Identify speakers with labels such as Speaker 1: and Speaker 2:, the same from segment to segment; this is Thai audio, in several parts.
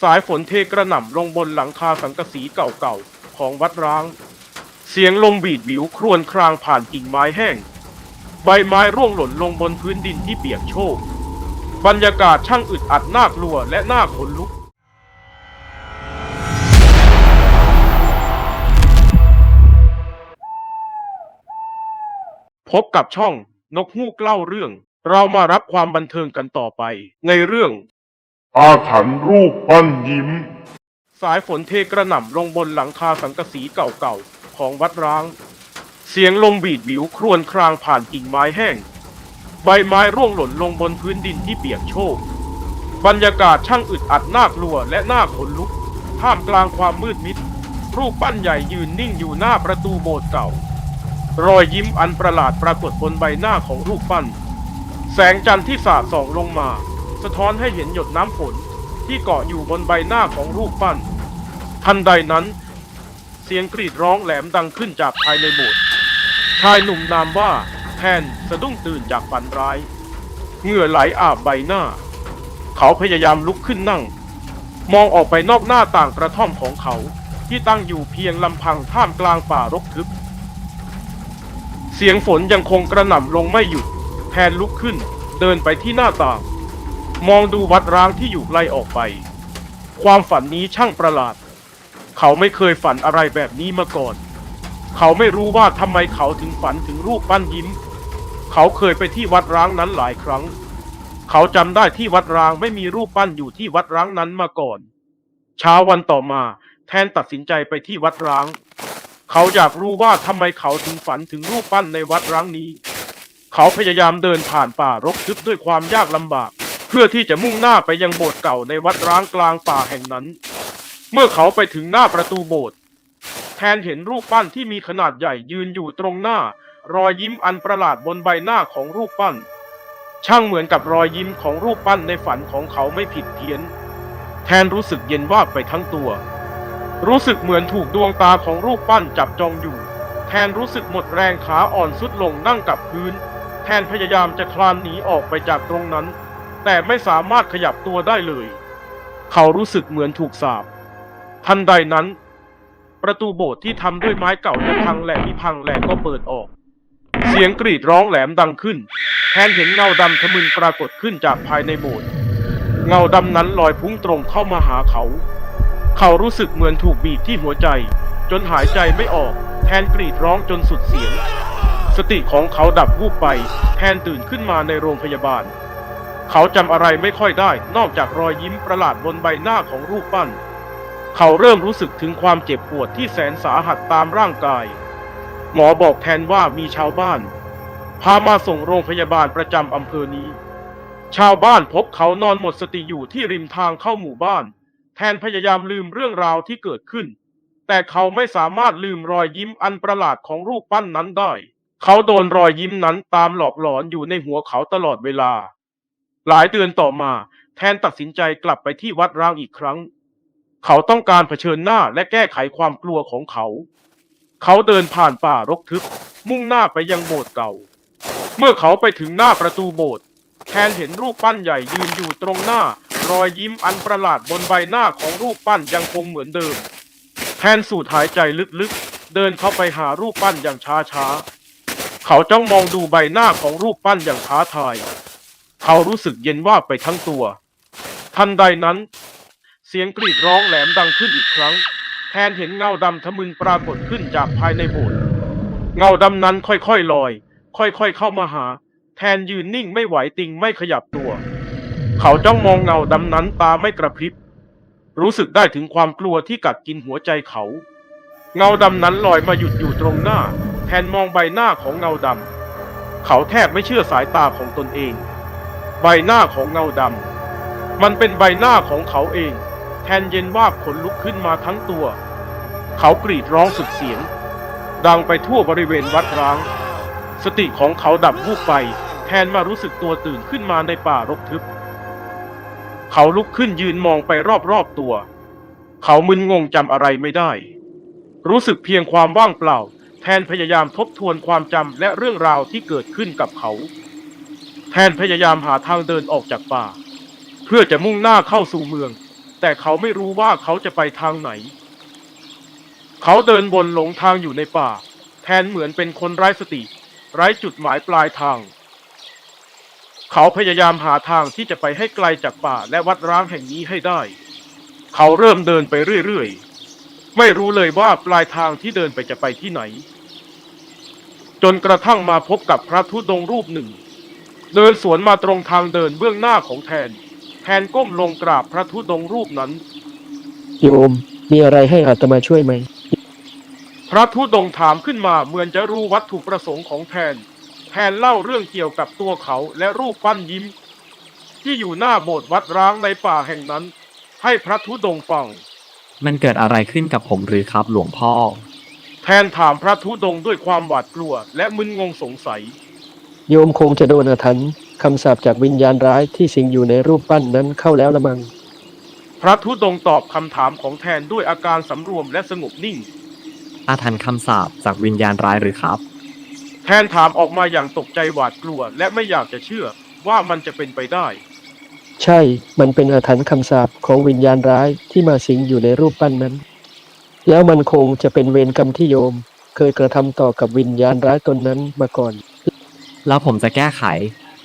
Speaker 1: สายฝนเทกระหน่ำลงบนหลังคาสังกะสีเก่าๆ ของวัดร้าง เสียงลมบีดวิวครวญครางผ่านกิ่งไม้แห้ง ใบไม้ร่วงหล่นลงบนพื้นดินที่เปียกโชก บรรยากาศช่างอึดอัดน่ากลัวและน่าขนลุกพบกับช่องนกฮูกเล่าเรื่อง เรามารับความบันเทิงกันต่อไป ในเรื่อง
Speaker 2: อาถรรพ์รูปปั้นยิ้ม
Speaker 1: สายฝนเทกระหน่ำลงบนหลังคาสังกะสีเก่าๆ ของวัดร้าง เสียงลมบีดวิวครวญครางผ่านกิ่งไม้แห้ง ใบไม้ร่วงหล่นลงบนพื้นดินที่เปียกโชก บรรยากาศช่างอึดอัดน่ากลัวและน่าขนลุก ท่ามกลางความมืดมิด รูปปั้นใหญ่ยืนนิ่งอยู่หน้าประตูโบสถ์เก่า รอยยิ้มอันประหลาดปรากฏบนใบหน้าของรูปปั้น แสงจันทร์ที่สาดส่องลงมา สะท้อนให้เห็นหยดน้ำฝนที่เกาะอยู่บนใบหน้าของรูปปั้น ทันใดนั้น เสียงกรีดร้องแหลมดังขึ้นจากภายในโบสถ์ชายหนุ่มนามว่าแทนสะดุ้งตื่นจากฝันร้าย เหงื่อไหลอาบใบหน้า เขาพยายามลุกขึ้นนั่ง มองออกไปนอกหน้าต่างกระท่อมของเขาที่ตั้งอยู่เพียงลำพังท่ามกลางป่ารกทึบ เสียงฝนยังคงกระหน่ำลงไม่หยุด แทนลุกขึ้นเดินไปที่หน้าต่าง มองดูวัดร้างที่อยู่ไกลออกไป ความฝันนี้ช่างประหลาด เขาไม่เคยฝันอะไรแบบนี้มาก่อน เขาไม่รู้ว่าทำไมเขาถึงฝันถึงรูปปั้นยิ้ม เขาเคยไปที่วัดร้างนั้นหลายครั้ง เขาจำได้ที่วัดร้างไม่มีรูปปั้นอยู่ที่วัดร้างนั้นมาก่อน เช้าวันต่อมาแทนตัดสินใจไปที่วัดร้าง เขาอยากรู้ว่าทำไมเขาถึงฝันถึงรูปปั้นในวัดร้างนี้ เขาพยายามเดินผ่านป่ารกทึบด้วยความยากลำบาก เพื่อที่จะมุ่งหน้าไปยังโบสถ์เก่าในวัดร้างกลางป่าแห่งนั้น เมื่อเขาไปถึงหน้าประตูโบสถ์แทนเห็นรูปปั้นที่มีขนาดใหญ่ยืนอยู่ตรงหน้า รอยยิ้มอันประหลาดบนใบหน้าของรูปปั้น ช่างเหมือนกับรอยยิ้มของรูปปั้นในฝันของเขาไม่ผิดเพี้ยน แทนรู้สึกเย็นวาบไปทั้งตัว รู้สึกเหมือนถูกดวงตาของรูปปั้นจับจองอยู่ แทนรู้สึกหมดแรงขาอ่อนสุดลงนั่งกับพื้น แทนพยายามจะคลานหนีออกไปจากตรงนั้น แต่ไม่สามารถขยับตัวได้เลย เขารู้สึกเหมือนถูกสาปทันใดนั้น ประตูโบสถ์ที่ทำด้วยไม้เก่าจะพังแหลกที่พังแหลกก็เปิดออก เสียงกรีดร้องแหลมดังขึ้น แทนเห็นเงาดำทะมึนปรากฏขึ้นจากภายในโบสถ์เงาดำนั้นลอยพุ่งตรงเข้ามาหาเขา เขารู้สึกเหมือนถูกบีบที่หัวใจ จนหายใจไม่ออก แทนกรีดร้องจนสุดเสียง สติของเขาดับวูบไป แทนตื่นขึ้นมาในโรงพยาบาล เขาจำอะไรไม่ค่อยได้ นอกจากรอยยิ้มประหลาดบนใบหน้าของรูปปั้น เขาเริ่มรู้สึกถึงความเจ็บปวดที่แสนสาหัสตามร่างกาย หมอบอกแทนว่ามีชาวบ้าน พามาส่งโรงพยาบาลประจำอำเภอนี้ ชาวบ้านพบเขานอนหมดสติอยู่ที่ริมทางเข้าหมู่บ้าน แทนพยายามลืมเรื่องราวที่เกิดขึ้น แต่เขาไม่สามารถลืมรอยยิ้มอันประหลาดของรูปปั้นนั้นได้ เขาโดนรอยยิ้มนั้นตามหลอกหลอนอยู่ในหัวเขาตลอดเวลา หลายเดือนต่อมา แทนตัดสินใจกลับไปที่วัดร้างอีกครั้ง เขาต้องการเผชิญหน้าและแก้ไขความกลัวของเขา เขาเดินผ่านป่ารกทึบ มุ่งหน้าไปยังโบสถ์เก่า เมื่อเขาไปถึงหน้าประตูโบสถ์แทนเห็นรูปปั้นใหญ่ยืนอยู่ตรงหน้า รอยยิ้มอันประหลาดบนใบหน้าของรูปปั้นยังคงเหมือนเดิม แทนสูดหายใจลึกๆ เดินเข้าไปหารูปปั้นอย่างช้าๆ เขาจ้องมองดูใบหน้าของรูปปั้นอย่างท้าทาย เขารู้สึกเย็นว่าไปทั้งตัว ทันใดนั้น เสียงกรีดร้องแหลมดังขึ้นอีกครั้ง แทนเห็นเงาดำทะมึนปรากฏขึ้นจากภายในโบสถ์เงาดำนั้นค่อยๆลอย ค่อยๆเข้ามาหา แทนยืนนิ่งไม่ไหวติงไม่ขยับตัว เขาจ้องมองเงาดำนั้นตาไม่กระพริบ รู้สึกได้ถึงความกลัวที่กัดกินหัวใจเขา เงาดำนั้นลอยมาหยุดอยู่ตรงหน้า แทนมองใบหน้าของเงาดำเขาแทบไม่เชื่อสายตาของตนเอง ใบหน้าของเงาดำมันเป็นใบหน้าของเขาเอง แทนเย็นว่าขนลุกขึ้นมาทั้งตัว เขากรีดร้องสุดเสียง ดังไปทั่วบริเวณวัดร้าง สติของเขาดับวูบไป แทนมารู้สึกตัวตื่นขึ้นมาในป่ารกทึบ เขาลุกขึ้นยืนมองไปรอบๆตัว เขามึนงงจำอะไรไม่ได้ รู้สึกเพียงความว่างเปล่า แทนพยายามทบทวนความจำและเรื่องราวที่เกิดขึ้นกับเขา แทนพยายามหาทางเดินออกจากป่า เพื่อจะมุ่งหน้าเข้าสู่เมือง แต่เขาไม่รู้ว่าเขาจะไปทางไหน เขาเดินวนหลงทางอยู่ในป่า แทนเหมือนเป็นคนไร้สติ ไร้จุดหมายปลายทาง เขาพยายามหาทางที่จะไปให้ไกลจากป่าและวัดร้างแห่งนี้ให้ได้ เขาเริ่มเดินไปเรื่อยๆ ไม่รู้เลยว่าปลายทางที่เดินไปจะไปที่ไหน จนกระทั่งมาพบกับพระธุดงค์รูปหนึ่ง เดินสวนมาตรงทางเดินเบื้องหน้าของแทน แทนก้มลงกราบพระธุดงค์รูปนั้น
Speaker 3: โยม มีอะไรให้อาตมาช่วยไหม
Speaker 1: พระธุดงค์ถามขึ้นมาเหมือนจะรู้วัตถุประสงค์ของแทน แทนเล่าเรื่องเกี่ยวกับตัวเขาและรูปปั้นยิ้ม ที่อยู่หน้าโบสถ์วัดร้างในป่าแห่งนั้น ให้พระธุดงค์ฟัง
Speaker 4: มันเกิดอะไรขึ้นกับผมหรือครับหลวงพ่อ
Speaker 1: แทนถามพระธุดงค์ด้วยความหวาดกลัวและมึนงงสงสัย
Speaker 3: โยมคงจะโดนอาถรรพ์คำสาปจากวิญญาณร้ายที่สิงอยู่ในรูปปั้นนั้นเข้าแล้วละมัง
Speaker 1: พระธุดงค์ตอบคำถามของแทนด้วยอาการสำรวมและสงบนิ่ง
Speaker 4: อาถรรพ์คำสาปจากวิญญาณร้ายหรือครับ
Speaker 1: แทนถามออกมาอย่างตกใจหวาดกลัว และไม่อยากจะเชื่อว่ามันจะเป็นไปได้
Speaker 3: ใช่ มันเป็นอาถรรพ์คำสาปของวิญญาณร้ายที่มาสิงอยู่ในรูปปั้นนั้น แล้วมันคงจะเป็นเวรกรรมที่โยม เคยกระทำต่อกับวิญญาณร้ายตนนั้นมาก่อน
Speaker 4: แล้วผมจะแก้ไข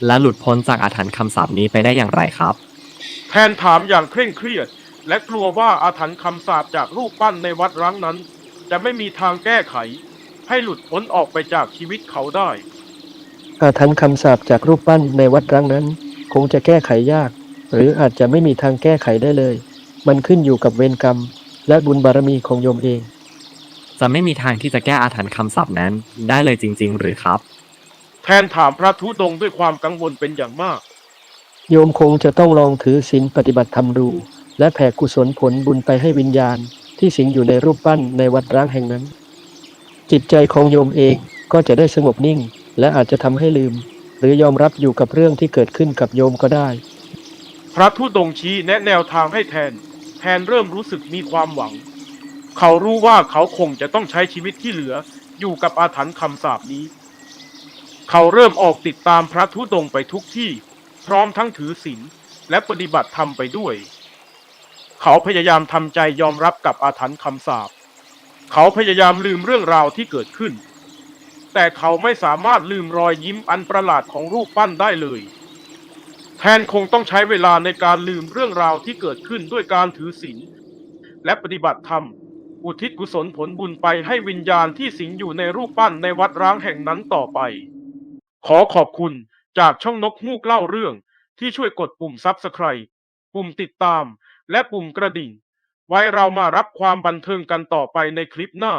Speaker 4: และหลุดพ้นจากอาถรรพ์คำสาปนี้ไปได้อย่างไรครับ
Speaker 1: แทนถามอย่างเคร่งเครียด และกลัวว่าอาถรรพ์คำสาปจากรูปปั้นในวัดร้างนั้น จะไม่มีทางแก้ไข ให้หลุดพ้นออกไปจากชีวิตเขาได้
Speaker 3: อาถรรพ์คำสาปจากรูปปั้นในวัดร้างนั้น คงจะแก้ไขยาก หรืออาจจะไม่มีทางแก้ไขได้เลย มันขึ้นอยู่กับเวรกรรม และบุญบารมีของโยมเอง
Speaker 4: จะไม่มีทางที่จะแก้อาถรรพ์คำสาปนั้นได้เลยจริง ๆ หรือครับ
Speaker 1: แทนถามพระธุดงค์ด้วยความกังวลเป็นอย่างมาก
Speaker 3: โยมคงจะต้องลองถือศีลปฏิบัติธรรมดู และแผ่กุศลผลบุญไปให้วิญญาณ ที่สิงอยู่ในรูปปั้นในวัดร้างแห่งนั้น จิตใจของโยมเองก็จะได้สงบนิ่ง และอาจจะทำให้ลืม หรือยอมรับอยู่กับเรื่องที่เกิดขึ้นกับโยมก็ได้
Speaker 1: พระธุดงค์ชี้แนะแนวทางให้แทน แทนเริ่มรู้สึกมีความหวัง เขารู้ว่าเขาคงจะต้องใช้ชีวิตที่เหลืออยู่กับอาถรรพ์คำสาปนี้ เขาเริ่มออกติดตามพระธุดงค์ไปทุกที่ พร้อมทั้งถือศีลและปฏิบัติธรรมไปด้วย เขาพยายามทำใจยอมรับกับอาถรรพ์คำสาปเขาพยายามลืมเรื่องราวที่เกิดขึ้น แต่เขาไม่สามารถลืมรอยยิ้มอันประหลาดของรูปปั้นได้เลย แทนคงต้องใช้เวลาในการลืมเรื่องราวที่เกิดขึ้นด้วยการถือศีลและปฏิบัติธรรม อุทิศกุศลผลบุญไปให้วิญญาณที่สิงอยู่ในรูปปั้นในวัดร้างแห่งนั้นต่อไป ขอขอบคุณจากช่องนกฮูกเล่าเรื่องที่ช่วยกดปุ่มซับสไคร b ์ปุ่มติดตาม และปุ่มกระดิ่ง ไว้เรามารับความบันเทิงกันต่อไปในคลิปหน้า